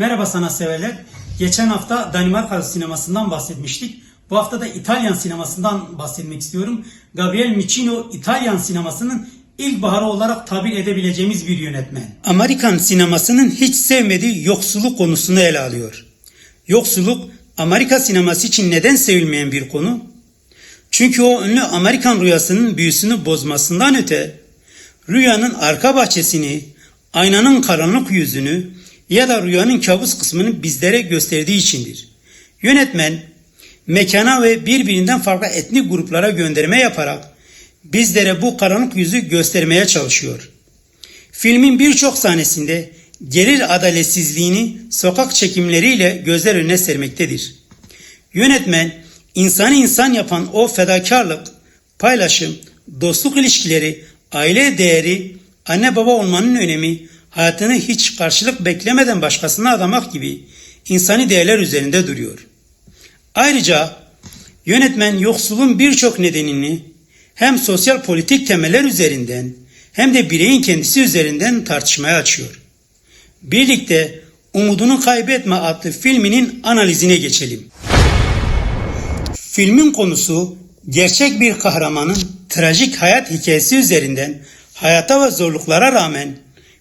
Merhaba sanatseverler. Geçen hafta Danimarka sinemasından bahsetmiştik. Bu hafta da İtalyan sinemasından bahsetmek istiyorum. Gabriel Micino İtalyan sinemasının ilkbaharı olarak tabir edebileceğimiz bir yönetmen. Amerikan sinemasının hiç sevmediği yoksulluk konusunu ele alıyor. Yoksulluk Amerika sineması için neden sevilmeyen bir konu? Çünkü o ünlü Amerikan rüyasının büyüsünü bozmasından öte rüyanın arka bahçesini, aynanın karanlık yüzünü ya da rüyanın kabus kısmını bizlere gösterdiği içindir. Yönetmen mekana ve birbirinden farklı etnik gruplara gönderme yaparak bizlere bu karanlık yüzü göstermeye çalışıyor. Filmin birçok sahnesinde gelir adaletsizliğini sokak çekimleriyle gözler önüne sermektedir. Yönetmen insanı insan yapan o fedakarlık, paylaşım, dostluk ilişkileri, aile değeri, anne baba olmanın önemi, hayatını hiç karşılık beklemeden başkasına adamak gibi insani değerler üzerinde duruyor. Ayrıca yönetmen yoksulun birçok nedenini hem sosyal politik temeller üzerinden hem de bireyin kendisi üzerinden tartışmaya açıyor. Birlikte Umudunu Kaybetme adlı filminin analizine geçelim. Filmin konusu gerçek bir kahramanın trajik hayat hikayesi üzerinden hayata ve zorluklara rağmen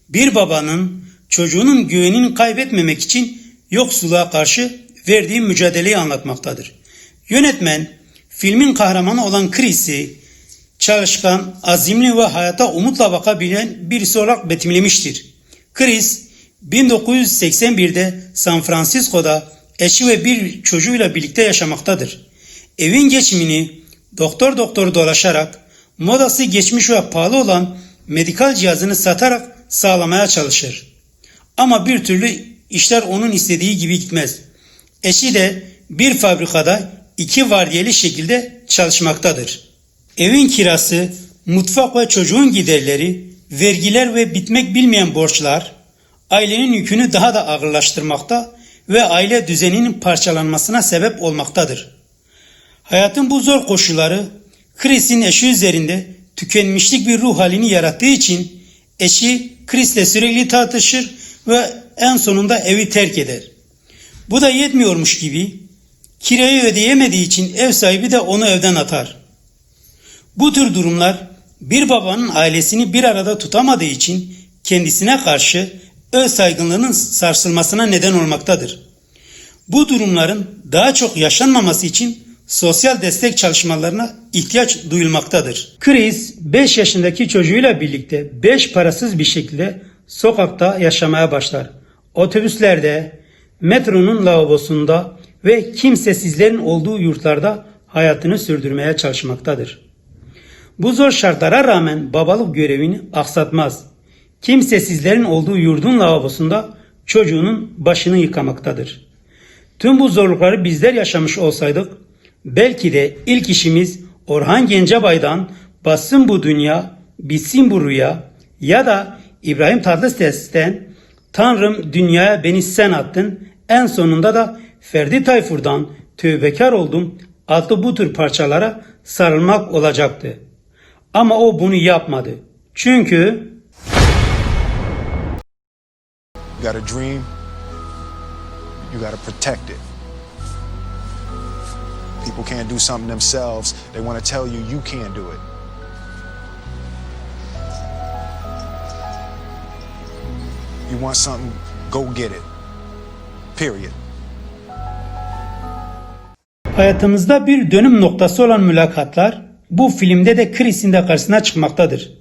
bir babanın çocuğunun güvenini kaybetmemek için yoksuluğa karşı verdiği mücadeleyi anlatmaktadır. Yönetmen filmin kahramanı olan Chris'i çalışkan, azimli ve hayata umutla bakabilen birisi olarak betimlemiştir. Chris 1981'de San Francisco'da eşi ve bir çocuğuyla birlikte yaşamaktadır. Evin geçimini doktor doktor dolaşarak modası geçmiş ve pahalı olan medikal cihazını satarak sağlamaya çalışır. Ama bir türlü işler onun istediği gibi gitmez. Eşi de bir fabrikada iki vardiyeli şekilde çalışmaktadır. Evin kirası, mutfak ve çocuğun giderleri, vergiler ve bitmek bilmeyen borçlar ailenin yükünü daha da ağırlaştırmakta ve aile düzeninin parçalanmasına sebep olmaktadır. Hayatın bu zor koşulları Chris'in eşi üzerinde tükenmişlik bir ruh halini yarattığı için eşi Chris'le sürekli tartışır ve en sonunda evi terk eder. Bu da yetmiyormuş gibi kirayı ödeyemediği için ev sahibi de onu evden atar. Bu tür durumlar bir babanın ailesini bir arada tutamadığı için kendisine karşı öz saygınlığının sarsılmasına neden olmaktadır. Bu durumların daha çok yaşanmaması için sosyal destek çalışmalarına ihtiyaç duyulmaktadır. Chris 5 yaşındaki çocuğuyla birlikte 5 parasız bir şekilde sokakta yaşamaya başlar. Otobüslerde, metronun lavabosunda ve kimsesizlerin olduğu yurtlarda hayatını sürdürmeye çalışmaktadır. Bu zor şartlara rağmen babalık görevini aksatmaz. Kimsesizlerin olduğu yurdun lavabosunda çocuğunun başını yıkamaktadır. Tüm bu zorlukları bizler yaşamış olsaydık belki de ilk işimiz Orhan Gencebay'dan bassın bu dünya, bitsin bu rüya ya da İbrahim Tatlıses'ten Tanrım dünyaya beni sen attın en sonunda da Ferdi Tayfur'dan tövbekar oldum adlı bu tür parçalara sarılmak olacaktı. Ama o bunu yapmadı. Çünkü You got a dream, you got to protect it. People can't do something themselves, they want to tell you you can't do it. You want something, go get it. Period. hayatımızda bir dönüm noktası olan mülakatlar bu filmde de Chris'in de karşısına çıkmaktadır.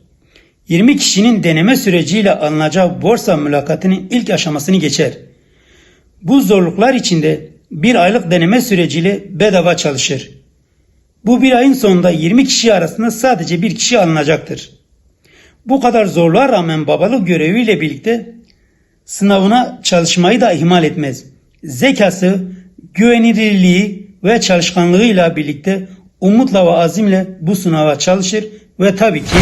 20 kişinin deneme süreciyle alınacağı borsa mülakatının ilk aşamasını geçer. Bu zorluklar içinde bir aylık deneme süreciyle bedava çalışır. Bu bir ayın sonunda 20 kişi arasında sadece bir kişi alınacaktır. Bu kadar zorluğa rağmen babalık göreviyle birlikte sınavına çalışmayı da ihmal etmez. Zekası, güvenilirliği ve çalışkanlığıyla birlikte umutla ve azimle bu sınava çalışır ve tabii ki